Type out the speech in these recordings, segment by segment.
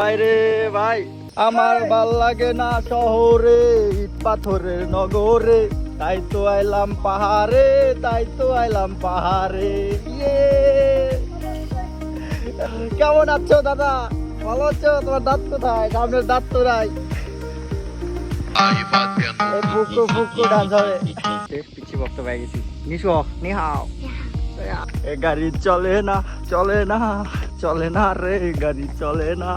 বাইরে ভাই। আমার ভালো লাগে না শহরে ইট পাথরের নগরে। তাই তো আইলাম পাহাড়ে তাই তো আইলাম পাহাড়ে। ইয়ে। কেমন আছো দাদা? ভালো আছো? তোমার দাঁত কোথায়? সামনের দাঁত তো নাই ফুকু ফুকু ডান্স হবে। পিছি বক্ত পাই গেছি। নিশো নিহাও। এ গাড়ি চলে না চলে না। চলে না রে, গাড়ি চলে না।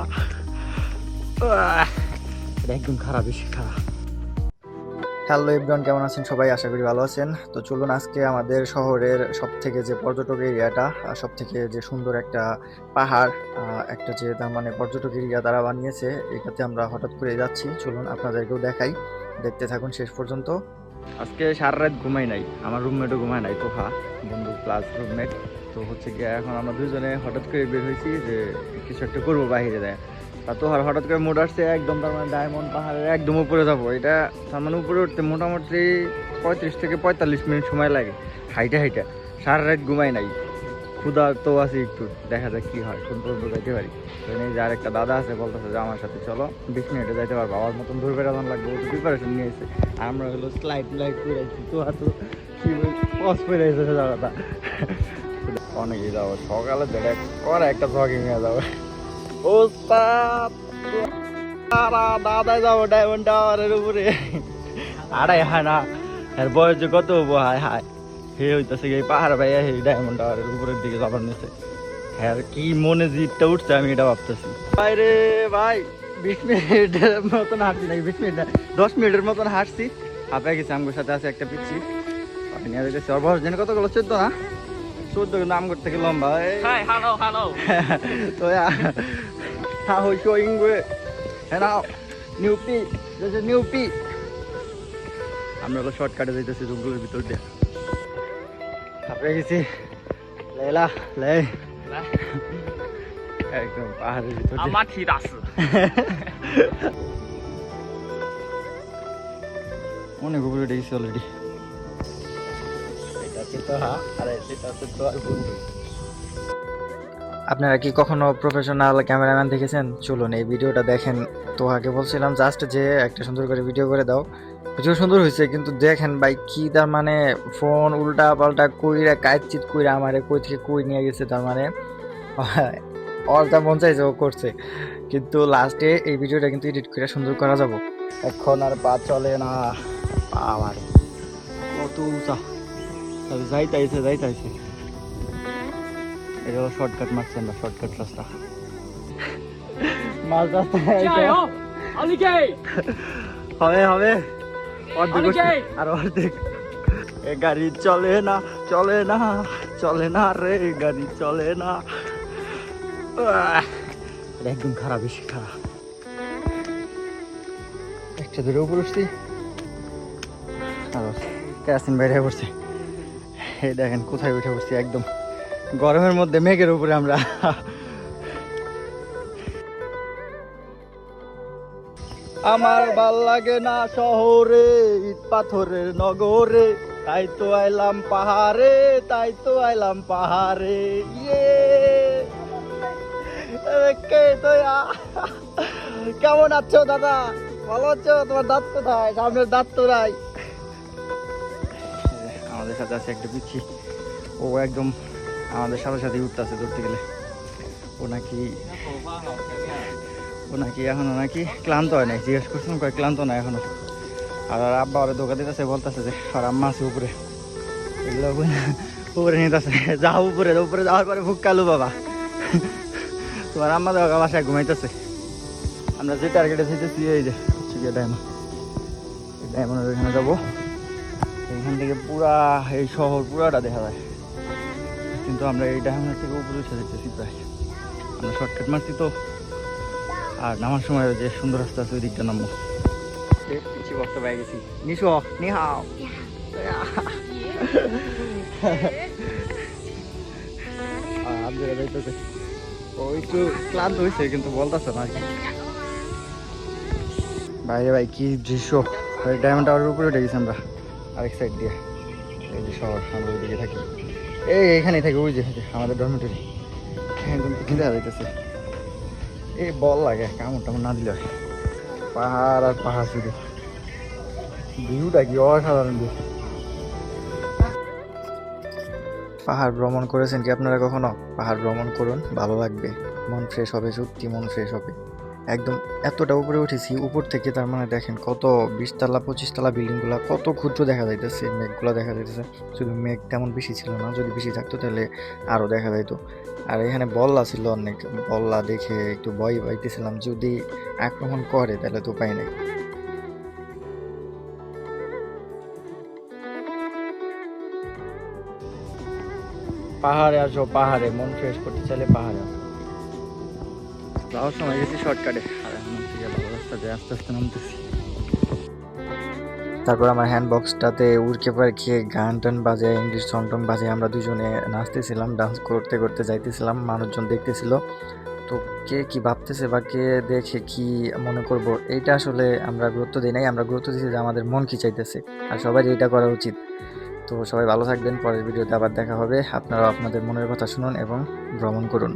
একদম খারাপ, বেশি খারাপ। হ্যালো এভরিওয়ান, কেমন আছেন সবাই? আশা করি ভালো আছেন। তো চলুন আজকে আমাদের শহরের সব থেকে যে পর্যটক এরিয়াটা সব থেকে যে সুন্দর একটা পাহাড় একটা যে তার মানে পর্যটক এরিয়া তারা বানিয়েছে, এটাতে আমরা হঠাৎ করে যাচ্ছি। চলুন আপনাদেরকেও দেখাই। দেখতে থাকুন শেষ পর্যন্ত। আজকে সারা রাত ঘুমাই নাই। আমার রুমমেটও ঘুমায় নাই তোফা বন্ধু প্লাস রুমমেট তো হচ্ছে গিয়ে এখন আমরা দুজনে হঠাৎ করে বের হয়েছি যে কিছু একটা করব বাহিরে দেয় তা তো হঠাৎ করে মোট আসছে একদম, তার মানে ডায়মন্ড পাহাড়ের একদম উপরে যাব। এটা তার মানে উপরে উঠতে মোটামুটি পঁয়ত্রিশ থেকে পঁয়তাল্লিশ মিনিট সময় লাগে। হাইটা হাইটা। সারা রাত ঘুমাই নাই। ক্ষুধা তো আছে একটু। দেখা যাক কি হয় কোন পর্যন্ত যাইতে পারি। এই যে আরেকটা দাদা আছে, বলতেছে যে আমার সাথে চলো, বিশ মিনিটে যাইতে পারব। আমার মতন ধরে বেড়ানো লাগবে ও তো প্রিপারেশন নিয়েছে আর আমরা হলো স্লাইড লাইট করে তো এত কি পজ করে এসেছে দাদা অনেকেই যাব। সকালে ধরে করে একটা জগিং এ যাব। ওস্তাদ দাদা যাব ডায়মন্ড টাওয়ারের উপরে। আড়াই হায় না, এর বয়স যে কত হব? হায় হায়। হে হইতেছে এই পাহাড় ভাইয়া হে ডায়মন্ড টাওয়ারের উপরের দিকে যাবার নিচে হ্যাঁ কি মনে জিটটা উঠছে আমি এটা ভাবতেছি। বাইরে, ভাই, বিশ মিনিটের মতন হাঁটছি নাকি? বিশ মিনিট দশ মিনিটের মতন হাঁটছি। হাঁপে গেছি আমার সাথে আছে একটা পিচ্ছি। গেছি ওর বয়স জানি কতগুলো চোদ্দ না? চোদ্দ নাম করতে গেলাম লম্বা হাই হ্যালো হ্যালো তো ইংগুয়ে হ্যাঁ নিউপি নিউপি। আমরা শর্টকাটে যাইতেছি জঙ্গলের ভিতর দিয়ে। তারপরে গেছি লেলা লে। একদম পাহাড়ের ভিতর আমার ঠিক আছে। অনেক উপরে উঠে অলরেডি এটা হচ্ছে তো হা আর এটা হচ্ছে তো বন্ধু। আপনারা কি কখনো প্রফেশনাল ক্যামেরাম্যান দেখেছেন? চলুন এই ভিডিওটা দেখেন। তো আগে বলছিলাম জাস্ট যে একটা সুন্দর করে ভিডিও করে দাও। ভিডিও সুন্দর হয়েছে কিন্তু দেখেন ভাই কি তার মানে ফোন উল্টা পাল্টা কইরা কাইচিত কইরা আমারে কই থেকে কই নিয়ে গেছে তার মানে। ওর যা মন চাইছে ও করছে। কিন্তু লাস্টে এই ভিডিওটা কিন্তু এডিট করে সুন্দর করা যাব। এখন আর পা চলে না। পা আমার কত উঁচা যাইতাইছে যাইতাইছে এটা শর্টকাট মারছে আমরা শর্টকাট রাস্তা। মাছ হবে হবে। অর্ধেক আর অর্ধেক। এ গাড়ি চলে না চলে না চলে না রে গাড়ি চলে না। একদম খারাপ বেশি খারাপ। একটা দূরে উপর উঠছি আর বাইরে পড়ছে। এই দেখেন কোথায় উঠে পড়ছি একদম গরমের মধ্যে মেঘের উপরে আমরা। আমার ভালো লাগে না শহরে, ইট পাথরের নগরে। তাই তো আইলাম পাহাড়ে, তাই তো আইলাম পাহাড়ে। ইয়ে। কে তো আ- কেমন আছো দাদা? ভালো আছো? তোমার দাঁত কোথায়? সামনের দাঁত তো নাই। সাথে আছে একটা পিচ্ছি। ও একদম আমাদের সাথে সাথে উঠতেছে ধরতে গেলে। ও নাকি ও নাকি এখনও নাকি ক্লান্ত হয় নাই, জিজ্ঞেস করছিলাম, কয় ক্লান্ত না এখনও? আর আর আব্বা ওরে দোকা দিতেছে, বলতেছে যে আর আম্মা আছে উপরে। এগুলো উপরে- নিতেছে। যাও উপরে উপরে যাওয়ার পরে ভুক কালু বাবা। তোমার আম্মা দেখা বাসায় ঘুমাইতেছে। আমরা যে টার্গেটে যেতেছি এই যে, হচ্ছে ডায়মন্ড ওইখানে যাব। এইখান থেকে পুরা এই শহর পুরাটা দেখা যায়। কিন্তু আমরা এই ডায়মন্ডের থেকে উপরে উঠে যেতেছি প্রায়। আমরা শর্টকাট মারছি তো। আর নামার সময় যে সুন্দর রাস্তা আছে ওই দিকটা নামবো পিছিয়ে বক্ত পেয়ে গেছি। নিশো নিহাও। ও একটু ক্লান্ত হয়েছে কিন্তু বলতেছে না আর বাইরে ভাই কি দৃশ্য। ওই ডায়মন্ড টাওয়ারের উপরে উঠে গেছি আমরা। আরেক সাইড দিয়ে। এই যে শহর, আমরা ওইদিকে থাকি। এই এখানেই থাকি, ওই যে আমাদের ডরমেটরি কিন্তু যাইতেছে এই বল লাগে, কামড় টামড় না দিলে পাহাড় আর পাহাড় শুধু ভিউটা কি অসাধারণ ভিউ। পাহাড় ভ্রমণ করেছেন কি আপনারা কখনো? পাহাড় ভ্রমণ করুন, ভালো লাগবে। মন ফ্রেশ হবে, সত্যি মন ফ্রেশ হবে। একদম এতটা উপরে উঠেছি, উপর থেকে তার মানে দেখেন কত বিশতলা, পঁচিশতলা বিল্ডিংগুলো, কত ক্ষুদ্র দেখা যাইতেছে, মেঘগুলো দেখা যাইতেছে। শুধু মেঘ তেমন বেশি ছিল না, যদি বেশি থাকতো তাহলে আরও দেখা যাইতো। আর এখানে বল্লা ছিল অনেক, বল্লা দেখে একটু ভয় পাইতেছিলাম, যদি আক্রমণ করে তাহলে তো উপায় নেই। পাহাড়ে আসো, পাহাড়ে, মন ফ্রেশ করতে চাইলে পাহাড়ে আসো। যাওয়ার সময় গেছি শর্টকাটে আর এখন হচ্ছে ভালো রাস্তা আস্তে আস্তে নামতেছি। তারপর আমার হ্যান্ড বক্সটাতে উড়কে পার খেয়ে গান টান বাজে ইংলিশ সং টং বাজে আমরা দুজনে নাচতেছিলাম ডান্স করতে করতে যাইতেছিলাম মানুষজন দেখতেছিল। তো কে কি ভাবতেছে বা কে দেখে কি মনে করব এইটা আসলে আমরা গুরুত্ব দিই নাই আমরা গুরুত্ব দিচ্ছি যে আমাদের মন কি চাইতেছে। আর সবাই এইটা করা উচিত। তো সবাই ভালো থাকবেন পরের ভিডিওতে আবার দেখা হবে। আপনারাও আপনাদের মনের কথা শুনুন এবং ভ্রমণ করুন।